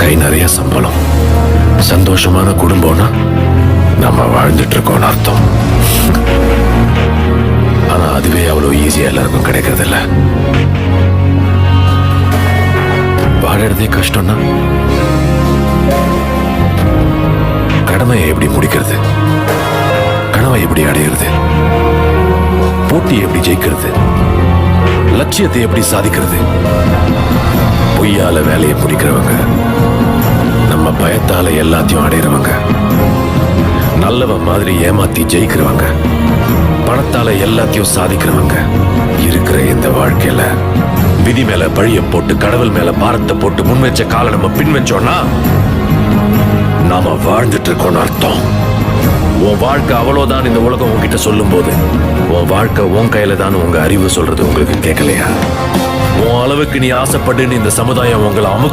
கை நிறைய சம்பளம். சந்தோஷமான குடும்பம்னா நம்ம வாழ்ந்துட்டு இருக்கோம்னு அர்த்தம். ஆனா அதுவே அவ்வளவு ஈஸியா எல்லாருக்கும் கிடைக்கிறது இல்ல வாழறதே கஷ்டம்னா கடமையை எப்படி முடிக்கிறது? கனவை எப்படி அடையிறது? போட்டியை எப்படி ஜெயிக்கிறது? லட்சியத்தை எப்படி சாதிக்கிறது? பொய்யால வேலையை பிடிக்கிறவங்க. நம்ம பயத்தால எல்லாத்தையும் அடையிறவங்க. நல்லவன் மாதிரி ஏமாத்தி ஜெயிக்கிறவங்க. பணத்தால எல்லாத்தையும் சாதிக்கிறவங்க. இருக்கிற இந்த வாழ்க்கையில விதி மேல பழிய போட்டு கடவுள் மேல பாரத்தை போட்டு முன் வச்ச காலை நம்ம பின் வச்சோம்னா நாம வாழ்ந்துட்டு இருக்கோம்னு அர்த்தம். உன் வாழ்க்கை அவ்வளவுதான் இந்த உலகம் உங்ககிட்ட சொல்லும் போது உன் வாழ்க்கை உன் கையில தான் உங்க அறிவு சொல்றது உங்களுக்கு கேட்கலையா? அளவுக்கு நீ ஆசைப்படுன்னு இந்த சமுதாயம் உங்களை அமுக்க